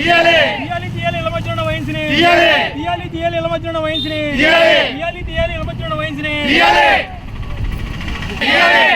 తీయాలి తీయాలి తీయాలి ఇళ్ళ మధ్యలో వహించిని తీయాలి. తీయాలి తీయాలి ఇళ్ళ వహించిని తీయాలి. తీయాలి తీయాలి ఇళ్ళ మధ్యలో వహించిని తీయాలి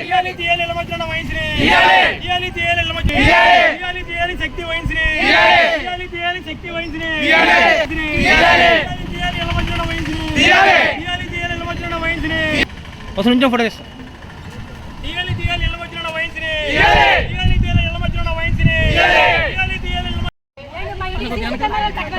తీయాలి తీయాలి ఇళ్ళ మధ్యలో వహించిని తీయాలి. తీయాలి తీయాలి ఇళ్ళ మధ్యలో తీయాలి. తీయాలి తీయాలి శక్తి వహించిని తీయాలి. తీయాలి తీయాలి శక్తి వహించిని తీయాలి. తీయాలి. తీయాలి ఇళ్ళ మధ్యలో వహించిని తీయాలి. తీయాలి తీయాలి ఇళ్ళ మధ్యలో వహించిని ఒక నిమిషం ఫోటో తీస్తా తీయాలి తీయాలి ఇళ్ళ మధ్యలో వహించిని తీయాలి. తీయాలి తీయాలి తాగిన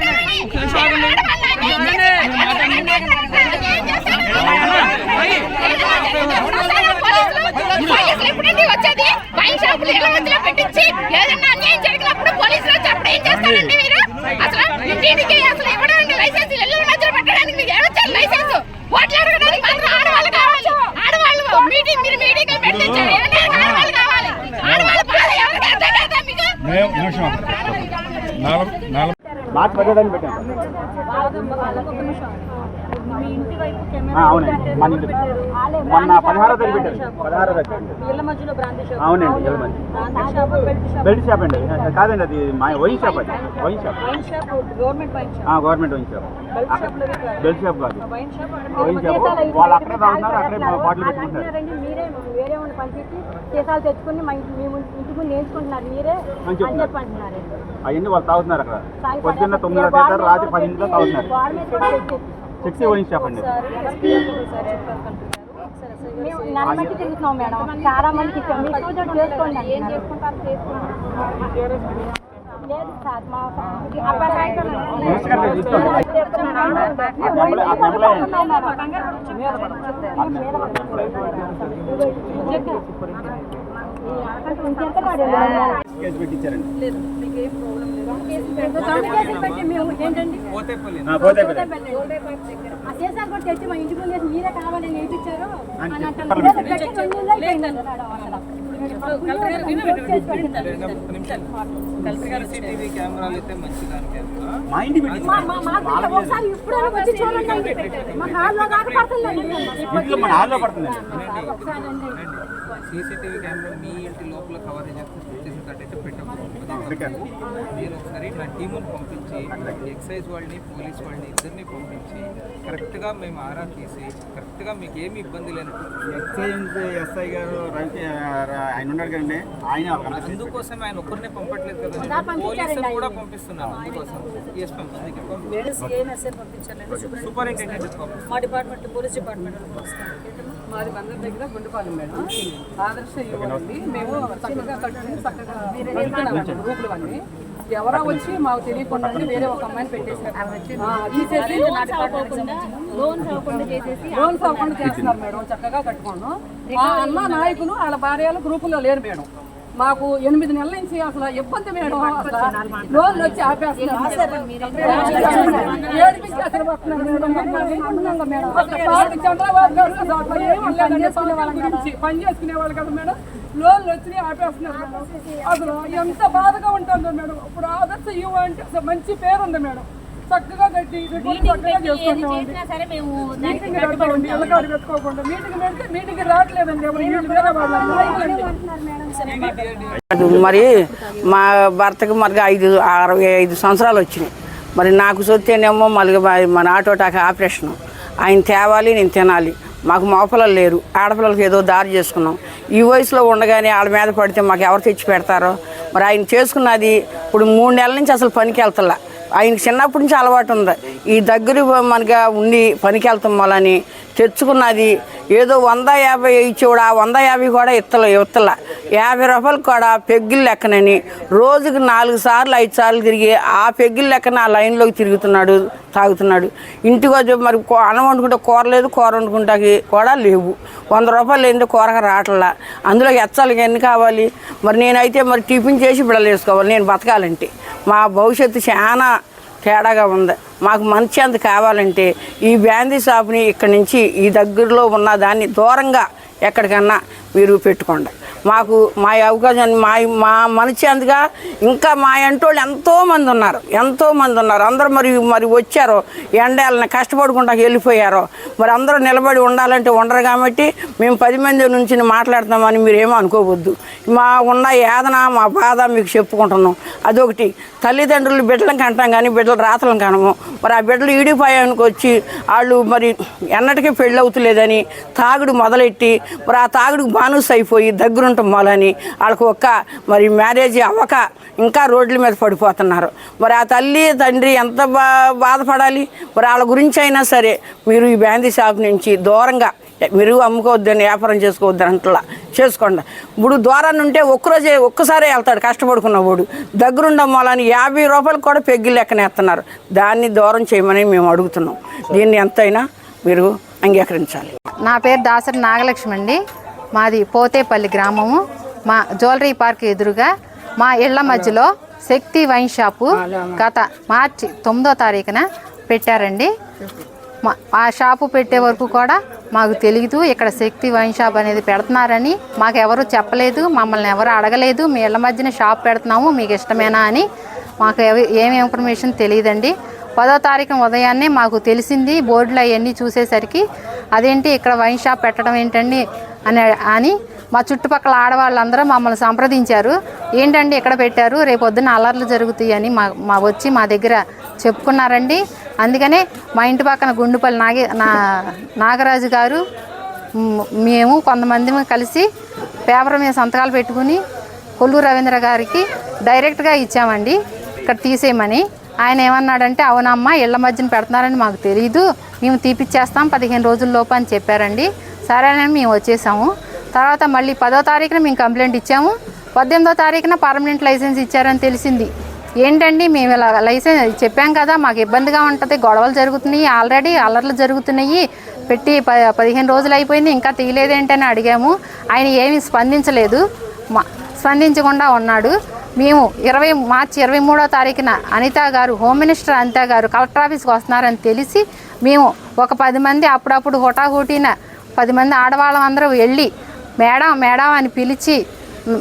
వచ్చేది వైన్ షాపులు ఎలా మధ్యలో పెట్టించి ఏదైనా అన్యాయం జరిగినప్పుడు పోలీసులు వచ్చి అప్పుడు మీరు? అసలు ఇంటికి అసలు ఇవ్వడానికి లైసెన్స్ ఇల్లు మధ్యలో పెట్టడానికి మీకు ఏమొచ్చారు లైసెన్స్ ఓట్ల అడగడానికి మాత్రం ఆడవాళ్ళు కావాలి ఆడవాళ్ళు మీటింగ్ మీరు మీటింగ్ పెట్టించారు ఏమన్నా ఆడవాళ్ళు కావాలి ఆడవాళ్ళు బాధ ఎవరికి అర్థం కాదా మీకు మార్చి పదిహేడు పెట్టాను. అవునండి. మన ఇంటి మొన్న పదహారో తారీఖు పెట్టారు. పదహారో తారీఖు అవునండి ఇళ్ళ మధ్య. Belt shop. అండి. కాదండి అది మా వైన్ షాప్ అది. Wine shop. Government wine shop. Belt shop కాదు. వైన్ షాప్ వాళ్ళు అక్కడే తాగుతున్నారు అక్కడే బాటిల్ పెట్టుకుంటారు. వేరే వాళ్ళని పంపించి కేసాలు తెచ్చుకుని మా ఇంటి ముందు నేర్చుకుంటున్నారు మీరే అని అని చెప్తున్నారు. చెప్పి అంటున్నారు అవన్నీ వాళ్ళు తాగుతున్నారు అక్కడ. పొద్దున్న పడే- తొమ్మిది గోడ చేస్తారు రాత్రి మీద పదింటిలో తాగుతున్నారు గోడ మీద కూడా పెట్టేసి. సిక్స్టీ వైన్ షాప్ అండి ఒకసారి ఎస్పీ గారికి ఒకసారి చెప్పారు కనుక. మేము నన్ను బట్టి తిరుగుతున్నాం మేడం చాలా మందికి ఇచ్చాం మీ సోదరు చేసుకోండి ఏం చేసుకుంటారు లేదు సార్ మా అబ్బాయి తెచ్చి మా ఇంటి ముందు మీరే కావాలని నేర్పించారు. మా ఇంటి ఇంట్లో మన హాల్లో పడుతుందండి. సీసీటీవీ కెమెరా మీ ఇంటి లోపల కవరేజ్ పెట్టారు. నేను ఒకసారి నా టీముని పంపించి ఎక్సైజ్ వాళ్ళని పోలీస్ వాళ్ళని ఇద్దరిని పంపించి కరెక్ట్గా మేము ఆరా తీసి కరెక్ట్గా మీకు ఏమి ఇబ్బంది లేనట్టు ఎక్సైజ్ ఎస్ఐ గారు ఆయన ఉన్నాడు కదండి ఆయన అందుకోసం ఆయన ఒక్కరినే పంపట్లేదు కదా పోలీసులు కూడా. పంపిస్తున్నాను అందుకోసం. ఎస్ పంపిస్తాను లేడీస్ ఏ మెసేజ్ పంపించాలండి సూపర్ సూపరింటెండెంట్ మా డిపార్ట్మెంట్ పోలీస్ డిపార్ట్మెంట్ మాది బందర్ దగ్గర గుండుపాలెం మేడం. ఆదర్శ ఇవ్వండి మేము చక్కగా కట్టుకుని చక్కగా పెడుతున్నాం గ్రూపులు అన్ని ఎవరో వచ్చి మాకు తెలియకుండా వేరే ఒక అమ్మాయిని డిపార్ట్మెంట్ లోన్స్ అవ్వకుండా చేసేసి లోన్స్ అవ్వకుండా చేస్తున్నారు మేడం. చక్కగా కట్టుకోను మా అన్న నాయకులు వాళ్ళ భార్యలు గ్రూపులో లేరు మేడం. మాకు ఎనిమిది నెలల నుంచి అసలు ఇబ్బంది మేడం లోన్లు వచ్చి ఆపేస్తున్నారు. ఏడిపించి అసలు పడుతున్నారు మేడం. చంద్రబాబు గారు అసలు అట్లా ఏమీ లేదు చేసుకునే వాళ్ళ గురించి. పని చేసుకునే వాళ్ళు కదా మేడం. లోన్లు వచ్చి ఆపేస్తున్నారు మేడం. అసలు ఎంత బాధగా ఉంటుందో మేడం. ఇప్పుడు ఆదర్శ యువ అంటే మంచి పేరు ఉంది మేడం. చక్కగా కట్టి రిపోర్ట్ చక్కగా చేసుకుంటామండి. చేసినా సరే మేము మీటింగ్ పెడతామండి ఇళ్ళకాడ పెట్టుకోకుండా మీటింగ్ పెడితే మీటింగ్ రావట్లేదండి. ఎవరు వీళ్ళు వేరే వాళ్ళు నాయకులండి. మరి మా భర్తకు మరి ఐదు అరవై ఐదు సంవత్సరాలు వచ్చినాయి. మరి నాకు సొత్తేనేమో మళ్ళీ మన ఆటోటాకి ఆపరేషన్. ఆయన తేవాలి నేను తినాలి. మాకు మగపిల్లలు లేరు. ఆడపిల్లలకి ఏదో దారి చేసుకున్నాం. ఈ వయసులో ఉండగానే వాళ్ళ మీద పడితే మాకు ఎవరు తెచ్చి పెడతారో? మరి ఆయన చేసుకున్నది ఇప్పుడు మూడు నెలల నుంచి అసలు పనికి వెళ్తలా. ఆయనకి చిన్నప్పటి నుంచి అలవాటు ఉంది. ఈ దగ్గర మనగా ఉండి పనికి వెళ్తాం వాళ్ళని తెచ్చుకున్నది. ఏదో వంద యాభై ఇచ్చేవాడు ఆ వంద యాభై కూడా ఇత్తల ఇత్తల. యాభై రూపాయలు కూడా పెగ్గిల్ లెక్కనని రోజుకి నాలుగు సార్లు ఐదు సార్లు తిరిగి ఆ పెగ్గిల్ లెక్కన ఆ లైన్లోకి తిరుగుతున్నాడు తాగుతున్నాడు. ఇంటికి మరి అన్నం వండుకుంటే కూర లేదు కూర వండుకుంటాకి కూడా లేవు. వంద రూపాయలు ఏంటో కూరగా రావట్లా. అందులో ఎచ్చాలి ఎన్ని కావాలి? మరి నేనైతే మరి టిఫిన్ చేసి బిడలు వేసుకోవాలి నేను బతకాలంటే. మా భవిష్యత్తు చాలా తేడాగా ఉంది. మాకు మంచి అంత కావాలంటే ఈ బ్యాందీ షాప్ని ఇక్కడి నుంచి ఈ దగ్గరలో ఉన్న దాన్ని దూరంగా ఎక్కడికన్నా మీరు పెట్టుకోండి. మాకు మా అవకాశాన్ని మా మా మనిషి అందుగా ఇంకా మా ఎంటోళ్ళు ఎంతోమంది ఉన్నారు ఎంతోమంది ఉన్నారు. అందరూ మరి మరి వచ్చారో ఎండాలని కష్టపడకుండా వెళ్ళిపోయారో. మరి అందరూ నిలబడి ఉండాలంటే ఉండరు కాబట్టి మేము పది మంది నుంచి మాట్లాడుతామని మీరు ఏమో అనుకోవద్దు. మా ఉన్న యాదన మా బాధ మీకు చెప్పుకుంటున్నాం. అదొకటి. తల్లిదండ్రులు బిడ్డలను కంటాం కానీ బిడ్డలు రాతలను కనము. మరి ఆ బిడ్డలు ఈడిపోయానికి వచ్చి వాళ్ళు మరి ఎన్నటికీ పెళ్ళవుతులేదని తాగుడు మొదలెట్టి మరి ఆ తాగుడుకు బానుస్ అయిపోయి దగ్గరుంటాం వాళ్ళకు ఒక్క మరి మ్యారేజ్ అవ్వక ఇంకా రోడ్ల మీద పడిపోతున్నారు. మరి ఆ తల్లి తండ్రి ఎంత బా బాధపడాలి? మరి వాళ్ళ గురించి అయినా సరే మీరు ఈ బ్యాందీ షాప్ నుంచి దూరంగా మీరు అమ్ముకోవద్దని వ్యాపారం చేసుకోవద్దని అంటలా చేసుకోండి. ఇప్పుడు దూరాన్ని ఉంటే ఒక్కరోజే ఒక్కసారే వెళ్తాడు కష్టపడుకున్న వాడు. దగ్గరుండం యాభై రూపాయలు కూడా పెగ్గి లెక్కనేస్తున్నారు. దాన్ని దూరం చేయమని మేము అడుగుతున్నాం. దీన్ని ఎంతైనా మీరు అంగీకరించాలి. నా పేరు దాసరి నాగలక్ష్మి అండి. మాది పోతేపల్లి గ్రామము. మా జ్యువెలరీ పార్క్ ఎదురుగా మా ఇళ్ళ మధ్యలో శక్తి వైన్ షాపు గత మార్చి తొమ్మిదో తారీఖున పెట్టారండి. మా ఆ షాపు పెట్టే వరకు కూడా మాకు తెలియదు ఇక్కడ శక్తి వైన్ షాప్ అనేది పెడుతున్నారని. మాకు ఎవరు చెప్పలేదు మమ్మల్ని ఎవరు అడగలేదు మీ ఇళ్ళ మధ్యన షాప్ పెడుతున్నాము మీకు ఇష్టమేనా అని. మాకు ఏమి ఇన్ఫర్మేషన్ తెలియదండి పదో తారీఖు ఉదయాన్నే మాకు తెలిసింది బోర్డులు అవన్నీ చూసేసరికి అదేంటి ఇక్కడ వైన్ షాప్ పెట్టడం ఏంటండి? అని అని మా చుట్టుపక్కల ఆడవాళ్ళందరూ మమ్మల్ని సంప్రదించారు. ఏంటండి ఇక్కడ పెట్టారు? రేపు పొద్దున్న అల్లర్లు జరుగుతాయి అని మా మా వచ్చి మా దగ్గర చెప్పుకున్నారండి. అందుకనే మా ఇంటి పక్కన గుండుపల్లి నాగే నా నాగరాజు గారు మేము కొంతమంది కలిసి పేపర్ మీద సంతకాలు పెట్టుకుని కొల్లు రవీంద్ర గారికి డైరెక్ట్గా ఇచ్చామండి. ఇక్కడ తీసేయమని. ఆయన ఏమన్నాడంటే అవునమ్మా ఇళ్ళ మధ్యన పెడుతున్నారని మాకు తెలియదు మేము తీపిచ్చేస్తాం పదిహేను రోజుల లోపు అని చెప్పారండి. సరేనని మేము వచ్చేసాము. తర్వాత మళ్ళీ పదో తారీఖున మేము కంప్లైంట్ ఇచ్చాము. పద్దెనిమిదో తారీఖున పర్మనెంట్ లైసెన్స్ ఇచ్చారని తెలిసింది. ఏంటండి మేము ఇలా లైసెన్స్ చెప్పాం కదా మాకు ఇబ్బందిగా ఉంటుంది గొడవలు జరుగుతున్నాయి ఆల్రెడీ అల్లర్లు జరుగుతున్నాయి. పెట్టి ప పదిహేను రోజులు అయిపోయింది ఇంకా తీయలేదేంటని అడిగాము. ఆయన ఏమీ స్పందించలేదు. మా స్పందించకుండా ఉన్నాడు. మేము ఇరవై మార్చి ఇరవై మూడో తారీఖున అనిత గారు హోమ్ మినిస్టర్ అనిత గారు కలెక్టర్ ఆఫీస్కి వస్తున్నారని తెలిసి మేము ఒక పది మంది అప్పుడప్పుడు హుటాహుటిన పది మంది ఆడవాళ్ళం అందరూ వెళ్ళి మేడం మేడం అని పిలిచి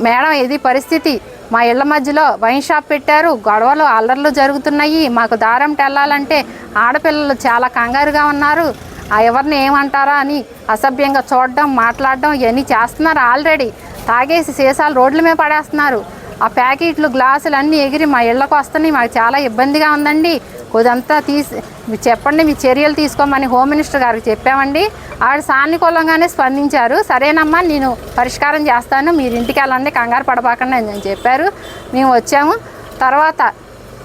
మేడం ఇది పరిస్థితి. మా ఇళ్ళ మధ్యలో వైన్ షాప్ పెట్టారు. గొడవలు అల్లర్లు జరుగుతున్నాయి. మాకు దారం వెళ్ళాలంటే ఆడపిల్లలు చాలా కంగారుగా ఉన్నారు. ఆ ఎవరిని ఏమంటారా అని అసభ్యంగా చూడడం మాట్లాడడం ఇవన్నీ చేస్తున్నారు ఆల్రెడీ. తాగేసి సీసాలు రోడ్ల మీద పడేస్తున్నారు. ఆ ప్యాకెట్లు గ్లాసులు అన్నీ ఎగిరి మా ఇళ్ళకు వస్తున్నాయి. మాకు చాలా ఇబ్బందిగా ఉందండి. కొదంతా తీసి మీరు చెప్పండి మీ చర్యలు తీసుకోమని హోమ్ మినిస్టర్ గారికి చెప్పామండి. ఆవిడ సానుకూలంగానే స్పందించారు. సరేనమ్మా నేను పరిష్కారం చేస్తాను. మీరు ఇంటికి వెళ్ళండి కంగారు పడబాకండి అని చెప్పారు. మేము వచ్చాము. తర్వాత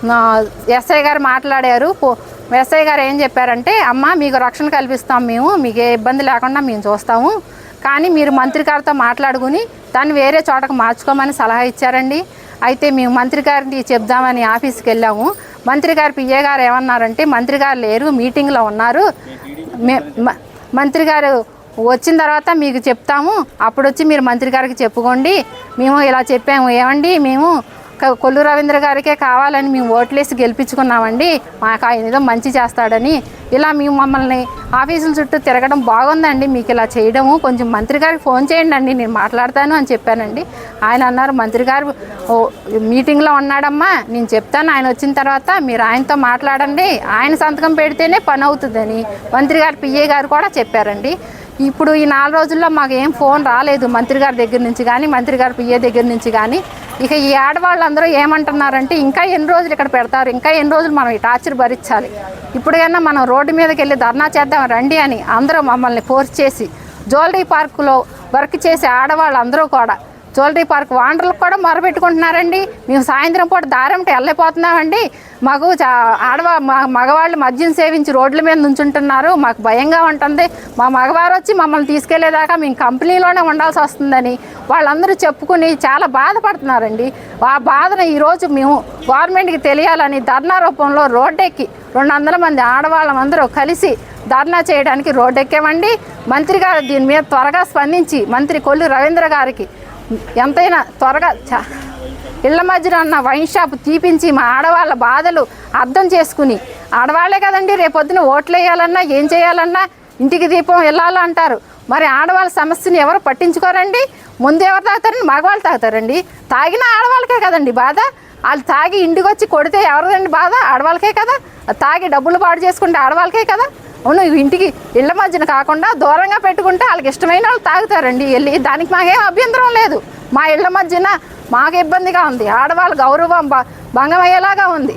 మా ఎస్ఐ గారు మాట్లాడారు. పో- ఎస్ఐ గారు ఏం చెప్పారంటే అమ్మ మీకు రక్షణ కల్పిస్తాం మేము. మీకు ఏ ఇబ్బంది లేకుండా మేము చూస్తాము. కానీ మీరు మంత్రి గారితో మాట్లాడుకుని దాన్ని వేరే చోటకు మార్చుకోమని సలహా ఇచ్చారండి. అయితే మేము మంత్రి గారికి చెప్దామని ఆఫీస్కి వెళ్ళాము. మంత్రి గారు పిఏ గారు ఏమన్నారంటే మంత్రి గారు లేరు మీటింగ్లో ఉన్నారు. మంత్రి గారు వచ్చిన తర్వాత మీకు చెప్తాము. అప్పుడు వచ్చి మీరు మంత్రి గారికి చెప్పుకోండి. మేము ఇలా చెప్పాము. ఏమండి మేము కొల్లు రవీంద్ర గారికే కావాలని మేము ఓట్లేసి గెలిపించుకున్నామండి. మాకు ఆయన ఏదో మంచి చేస్తాడని. ఇలా మేము మమ్మల్ని ఆఫీసుల చుట్టూ తిరగడం బాగుందండి. మీకు ఇలా చేయడము. కొంచెం మంత్రి గారికి ఫోన్ చేయండి అండి నేను మాట్లాడతాను అని చెప్పానండి. ఆయన అన్నారు మంత్రి గారు ఓ మీటింగ్లో ఉన్నాడమ్మా. నేను చెప్తాను. ఆయన వచ్చిన తర్వాత మీరు ఆయనతో మాట్లాడండి. ఆయన సంతకం పెడితేనే పని అవుతుందని మంత్రి గారు పిఏ గారు కూడా చెప్పారండి. ఇప్పుడు ఈ నాలుగు రోజుల్లో మాకు ఏం ఫోన్ రాలేదు మంత్రి గారి దగ్గర నుంచి కానీ మంత్రి గారి పిఏ దగ్గర నుంచి కానీ ఇక ఈ ఆడవాళ్ళందరూ ఏమంటున్నారంటే ఇంకా ఎన్ని రోజులు ఇక్కడ పెడతారు? ఇంకా ఎన్ని రోజులు మనం ఈ టార్చర్ భరించాలి? ఇప్పుడైనా మనం రోడ్డు మీదకి వెళ్ళి ధర్నా చేద్దాం రండి అని అందరూ మమ్మల్ని ఫోర్స్ చేసి జ్యువెలరీ పార్కులో వర్క్ చేసే ఆడవాళ్ళందరూ కూడా జ్యువెలరీ పార్క్ వాండర్లకు కూడా మొరబెట్టుకుంటున్నారండి మేము సాయంత్రం పూట దారంటే వెళ్ళిపోతున్నామండి మాకు చా ఆడవా మగవాళ్ళు మద్యం సేవించి రోడ్ల మీద నుంచుంటున్నారు. మాకు భయంగా ఉంటుంది. మా మగవారు వచ్చి మమ్మల్ని తీసుకెళ్ళేదాకా మేము కంపెనీలోనే ఉండాల్సి వస్తుందని వాళ్ళందరూ చెప్పుకుని చాలా బాధపడుతున్నారండి. ఆ బాధను ఈరోజు మేము గవర్నమెంట్కి తెలియాలని ధర్నా రూపంలో రోడ్డెక్కి రెండు వందల మంది ఆడవాళ్ళందరూ కలిసి ధర్నా చేయడానికి రోడ్డెక్కామండి. మంత్రి గారు దీని మీద త్వరగా స్పందించి మంత్రి కొల్లు రవీంద్ర గారికి ఎంతైనా త్వరగా చ ఇళ్ళ మధ్యన ఉన్న వైన్ షాప్ తీపించి మా ఆడవాళ్ళ బాధలు అర్థం చేసుకుని ఆడవాళ్ళే కదండి రేపొద్దున ఓట్లు వేయాలన్నా ఏం చేయాలన్నా ఇంటికి దీపం వెళ్ళాలంటారు మరి ఆడవాళ్ళ సమస్యని ఎవరు పట్టించుకోరండి? ముందు ఎవరు తాగుతారండి? మగవాళ్ళు తాగుతారండి. తాగిన ఆడవాళ్ళకే కదండి బాధ. వాళ్ళు తాగి ఇంటికి వచ్చి కొడితే ఎవరిదండి బాధ? ఆడవాళ్ళకే కదా. తాగి డబ్బులు పాడు చేసుకుంటే ఆడవాళ్ళకే కదా. అవును ఇంటికి ఇళ్ళ మధ్యన కాకుండా దూరంగా పెట్టుకుంటే వాళ్ళకి ఇష్టమైన వాళ్ళు తాగుతారండి. వెళ్ళి దానికి మాకేం అభ్యంతరం లేదు. మా ఇళ్ళ మధ్యన మాకు ఇబ్బందిగా ఉంది. ఆడవాళ్ళ గౌరవం భంగం అయ్యేలాగా ఉంది.